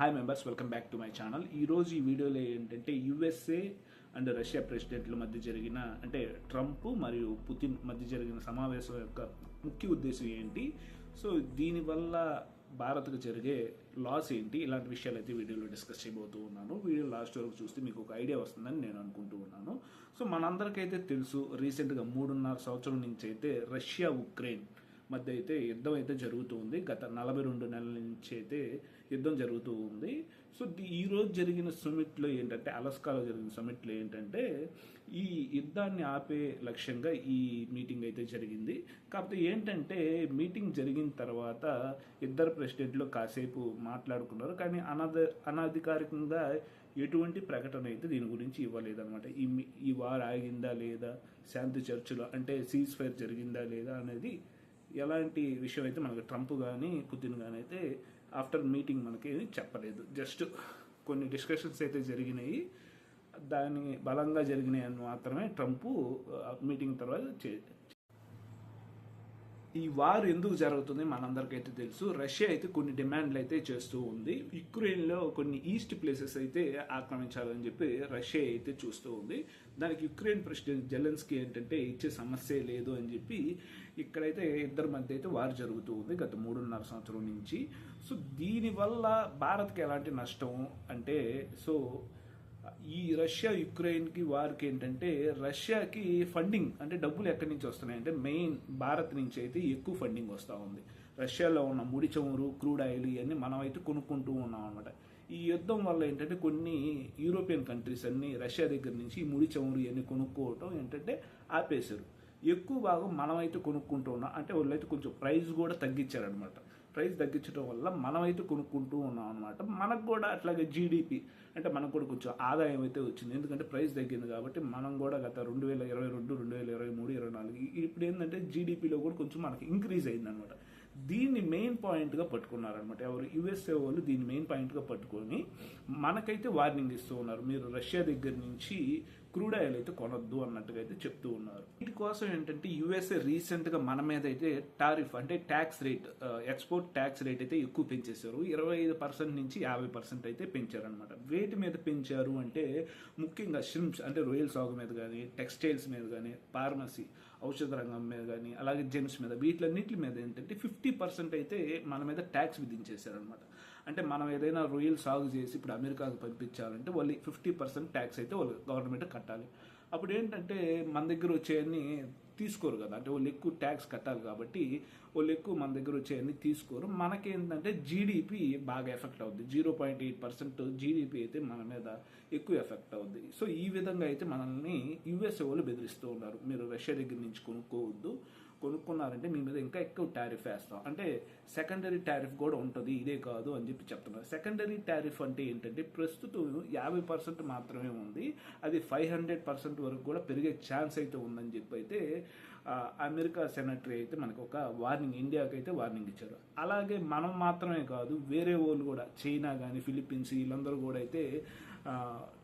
Hi members welcome back to my channel ఈరోజు ఈ వీడియోలో ఏంటంటే యుఎస్ఏ అండ్ రష్యా ప్రెసిడెంట్ల మధ్య జరిగిన అంటే ట్రంప్ మరియు పుతిన్ మధ్య జరిగిన సమావేశం యొక్క ముఖ్య ఉద్దేశం ఏంటి? సో దీనివల్ల భారత్కు జరిగే లాస్ ఏంటి? ఇలాంటి విషయాలు అయితే వీడియోలో డిస్కస్ చేయబోతూ ఉన్నాను. వీడియో లాస్ట్ వరకు చూస్తే మీకు ఒక ఐడియా వస్తుందని నేను అనుకుంటూ ఉన్నాను. సో మనందరికైతే తెలుసు రీసెంట్గా మూడున్నర సంవత్సరం నుంచి అయితే రష్యా ఉక్రెయిన్ మధ్య అయితే యుద్ధం అయితే జరుగుతూ ఉంది గత నలభై రెండు నెలల నుంచి అయితే యుద్ధం జరుగుతూ ఉంది. సో ఈరోజు జరిగిన సమిట్లో ఏంటంటే అలస్కాలో జరిగిన సమిట్లో ఏంటంటే ఈ యుద్ధాన్ని ఆపే లక్ష్యంగా ఈ మీటింగ్ అయితే జరిగింది. కాకపోతే ఏంటంటే మీటింగ్ జరిగిన తర్వాత ఇద్దరు ప్రెసిడెంట్లు కాసేపు మాట్లాడుకున్నారు. కానీ అనధ అనధికారికంగా ఎటువంటి ప్రకటన అయితే దీని గురించి ఇవ్వలేదన్నమాట. ఈ ఈ వార్ ఆగిందా లేదా శాంతి చర్చలో అంటే సీజ్ ఫైర్ జరిగిందా లేదా అనేది ఎలాంటి విషయం అయితే మనకు ట్రంప్ కానీ పుతిన్ కానీ అయితే ఆఫ్టర్ మీటింగ్ మనకి చెప్పలేదు. జస్ట్ కొన్ని డిస్కషన్స్ అయితే జరిగినాయి. దాని బలంగా జరిగినాయి అని మాత్రమే ట్రంప్ మీటింగ్ తర్వాత ఈ వార్ ఎందుకు జరుగుతుంది మనందరికైతే తెలుసు. రష్యా అయితే కొన్ని డిమాండ్లు అయితే చేస్తూ ఉంది. యుక్రెయిన్లో కొన్ని ఈస్ట్ ప్లేసెస్ అయితే ఆక్రమించాలని చెప్పి రష్యా అయితే చూస్తూ ఉంది. దానికి యుక్రెయిన్ ప్రెసిడెంట్ జెలెన్స్కి ఏంటంటే ఇచ్చే సమస్య లేదు అని చెప్పి ఇక్కడైతే ఇద్దరి మధ్య అయితే వార్ జరుగుతూ ఉంది గత మూడున్నర సంవత్సరం నుంచి. సో దీనివల్ల భారత్కి ఎలాంటి నష్టం అంటే సో రష్యా యుక్రెయిన్కి వారికి ఏంటంటే రష్యాకి ఫండింగ్ అంటే డబ్బులు ఎక్కడి నుంచి వస్తున్నాయి అంటే మెయిన్ భారత్ నుంచి అయితే ఎక్కువ ఫండింగ్ వస్తూ ఉంది. రష్యాలో ఉన్న ముడి చమురు క్రూడ్ ఆయిల్ ఇవన్నీ మనం అయితే కొనుక్కుంటూ ఉన్నాం అనమాట ఈ యుద్ధం వల్ల ఏంటంటే కొన్ని యూరోపియన్ కంట్రీస్ అన్ని రష్యా దగ్గర నుంచి ఈ ముడి చమురు ఇవన్నీ కొనుక్కోవటం ఏంటంటే ఆపేశారు. ఎక్కువ భాగం మనమైతే కొనుక్కుంటూ ఉన్నాం. అంటే వాళ్ళైతే కొంచెం ప్రైస్ కూడా తగ్గించారనమాట ప్రైస్ తగ్గించడం వల్ల మనమైతే కొనుక్కుంటూ ఉన్నాం అనమాట మనకు కూడా అట్లాగే జీడిపి అంటే మనకు కూడా కొంచెం ఆదాయం అయితే వచ్చింది. ఎందుకంటే ప్రైస్ తగ్గింది కాబట్టి మనం కూడా గత రెండు వేల ఇరవై రెండు రెండు వేల ఇరవై మూడు ఇరవై నాలుగు ఇప్పుడు ఏంటంటే జీడిపిలో కూడా కొంచెం మనకి ఇంక్రీజ్ అయింది అనమాట దీన్ని మెయిన్ పాయింట్గా పట్టుకున్నారనమాట ఎవరు? యుఎస్ఏ వాళ్ళు దీన్ని మెయిన్ పాయింట్గా పట్టుకొని మనకైతే వార్నింగ్ ఇస్తూ ఉన్నారు. మీరు రష్యా దగ్గర నుంచి క్రూడ్ ఆయిల్ అయితే కొనొద్దు అన్నట్టుగా అయితే చెప్తూ ఉన్నారు. వీటి కోసం ఏంటంటే యుఎస్ఏ రీసెంట్గా మన మీద అయితే టారిఫ్ అంటే tax rate export tax rate అయితే ఎక్కువ పెంచేశారు. ఇరవై ఐదు పర్సెంట్ నుంచి యాభై పర్సెంట్ అయితే పెంచారు అనమాట వేటి మీద పెంచారు అంటే ముఖ్యంగా షిమ్స్ అంటే రొయ్యల సాగు మీద కానీ టెక్స్టైల్స్ మీద కానీ ఫార్మసీ ఔషధ రంగం మీద కానీ అలాగే జెమ్స్ మీద వీటిలన్నింటి మీద ఏంటంటే ఫిఫ్టీ పర్సెంట్ అయితే మన మీద ట్యాక్స్ విధించేశారనమాట అంటే మనం ఏదైనా రొయ్యలు సాగు చేసి ఇప్పుడు అమెరికాకు పంపించాలంటే వాళ్ళు ఫిఫ్టీ పర్సెంట్ ట్యాక్స్ అయితే వాళ్ళు గవర్నమెంట్ కట్టాలి. అప్పుడు ఏంటంటే మన దగ్గర వచ్చేయన్ని తీసుకోరు కదా. అంటే వాళ్ళు ఎక్కువ ట్యాక్స్ కట్టాలి కాబట్టి వాళ్ళు ఎక్కువ మన దగ్గర వచ్చేయన్ని తీసుకోరు. మనకేంటంటే జీడిపి బాగా ఎఫెక్ట్ అవుద్ది. Zero point eight percent GDP అయితే మన మీద ఎక్కువ ఎఫెక్ట్ అవుద్ది. సో ఈ విధంగా అయితే మనల్ని యుఎస్ఏ వాళ్ళు బెదిరిస్తూ ఉన్నారు. మీరు రష్యా దగ్గర నుంచి కొనుక్కోవద్దు. కొనుక్కున్నారంటే మీ మీద ఇంకా ఎక్కువ టారిఫ్ వేస్తాం. అంటే సెకండరీ టారిఫ్ కూడా ఉంటుంది ఇదే కాదు అని చెప్పి చెప్తున్నారు. సెకండరీ టారిఫ్ అంటే ఏంటంటే ప్రస్తుతం యాభై పర్సెంట్ మాత్రమే ఉంది. అది ఫైవ్ హండ్రెడ్ పర్సెంట్ వరకు కూడా పెరిగే ఛాన్స్ అయితే ఉందని చెప్పి అయితే అమెరికా సెనటరీ అయితే మనకు ఒక వార్నింగ్ ఇండియాకి అయితే వార్నింగ్ ఇచ్చారు. అలాగే మనం మాత్రమే కాదు వేరే వాళ్ళు కూడా చైనా కానీ ఫిలిప్పీన్స్ వీళ్ళందరూ కూడా అయితే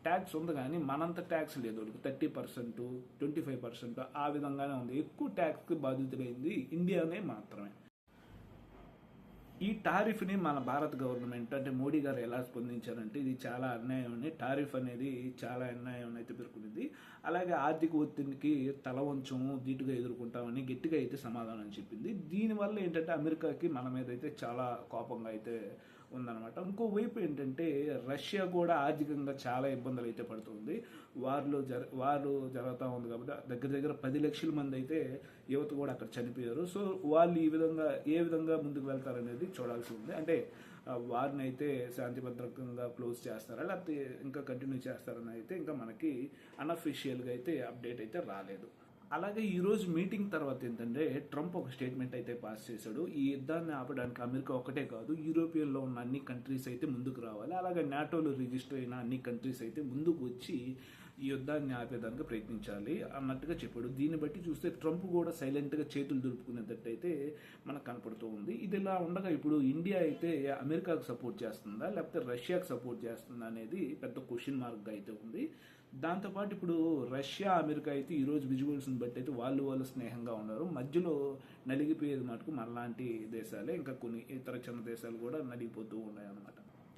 ట్యాక్స్ ఉంది కానీ మనంత ట్యాక్స్ లేదు. Thirty percent twenty five percent ఆ విధంగానే ఉంది. ఎక్కువ ట్యాక్స్కి బాధితులైంది ఇండియానే మాత్రమే. ఈ టారిఫ్ని మన భారత గవర్నమెంట్ అంటే మోడీ గారు ఎలా స్పందించారంటే ఇది చాలా అన్యాయం అని టారిఫ్ అనేది చాలా అన్యాయం అయితే పేర్కొనింది. అలాగే ఆర్థిక ఒత్తిడికి తల వంచము ధీటుగా ఎదుర్కొంటామని గట్టిగా అయితే సమాధానం చెప్పింది. దీనివల్ల ఏంటంటే అమెరికాకి మన మీద అయితే చాలా కోపంగా అయితే ఉందన్నమాట. ఇంకోవైపు ఏంటంటే రష్యా కూడా ఆర్థికంగా చాలా ఇబ్బందులు అయితే పడుతుంది. వారిలో జర వారు జరుగుతూ ఉంది కాబట్టి దగ్గర దగ్గర పది లక్షల మంది అయితే యువత కూడా అక్కడ చనిపోయారు. సో వాళ్ళు ఈ విధంగా ఏ విధంగా ముందుకు వెళ్తారనేది చూడాల్సి ఉంది అంటే వారిని అయితే శాంతిభద్రకంగా క్లోజ్ చేస్తారా? లేకపోతే ఇంకా కంటిన్యూ చేస్తారని అయితే ఇంకా మనకి అన్అఫీషియల్గా అయితే అప్డేట్ అయితే రాలేదు. అలాగే ఈరోజు మీటింగ్ తర్వాత ఏంటంటే ట్రంప్ ఒక స్టేట్మెంట్ అయితే పాస్ చేశాడు. ఈ యుద్ధాన్ని ఆపడానికి అమెరికా ఒకటే కాదు యూరోపియన్లో ఉన్న అన్ని కంట్రీస్ అయితే ముందుకు రావాలి. అలాగే నాటోలో రిజిస్టర్ అయిన అన్ని కంట్రీస్ అయితే ముందుకు వచ్చి ఈ యుద్ధాన్ని ఆపేదానికి ప్రయత్నించాలి అన్నట్టుగా చెప్పాడు. దీన్ని బట్టి చూస్తే ట్రంప్ కూడా సైలెంట్గా చేతులు దులుపుకునేటట్టయితే మనకు కనపడుతూ ఉంది. ఇది ఇలా ఉండగా ఇప్పుడు ఇండియా అయితే అమెరికాకు సపోర్ట్ చేస్తుందా లేకపోతే రష్యాకు సపోర్ట్ చేస్తుందా అనేది పెద్ద క్వశ్చన్ మార్క్గా అయితే ఉంది. దాంతోపాటు ఇప్పుడు రష్యా అమెరికా అయితే ఈరోజు విజువల్స్ని బట్టి అయితే వాళ్ళు వాళ్ళు స్నేహంగా ఉన్నారు. మధ్యలో నలిగిపోయేది మటుకు మనలాంటి దేశాలే. ఇంకా కొన్ని ఇతర చిన్న దేశాలు కూడా నలిగిపోతూ ఉన్నాయి.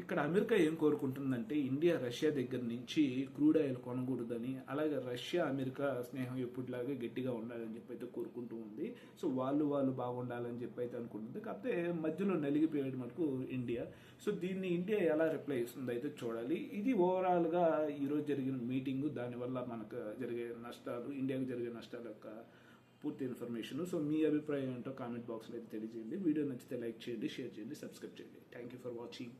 ఇక్కడ అమెరికా ఏం కోరుకుంటుందంటే ఇండియా రష్యా దగ్గర నుంచి క్రూడ్ ఆయిల్ కొనకూడదని అలాగే రష్యా అమెరికా స్నేహం ఎప్పుడులాగే గట్టిగా ఉండాలని చెప్పి అయితే కోరుకుంటూ ఉంది. సో వాళ్ళు వాళ్ళు బాగుండాలని చెప్పి అయితే అనుకుంటుంది. కాకపోతే మధ్యలో నలిగిపోయాడు మనకు ఇండియా. సో దీన్ని ఇండియా ఎలా రిప్లై ఇస్తుంది అయితే చూడాలి. ఇది ఓవరాల్గా ఈరోజు జరిగిన మీటింగ్. దానివల్ల మనకు జరిగే నష్టాలు ఇండియాకు జరిగే నష్టాల యొక్క పూర్తి ఇన్ఫర్మేషన్. సో మీ అభిప్రాయం ఏంటో కామెంట్ బాక్స్లో అయితే తెలియజేయండి. వీడియో నచ్చితే లైక్ చేయండి షేర్ చేయండి సబ్స్క్రైబ్ చేయండి. Thank you for watching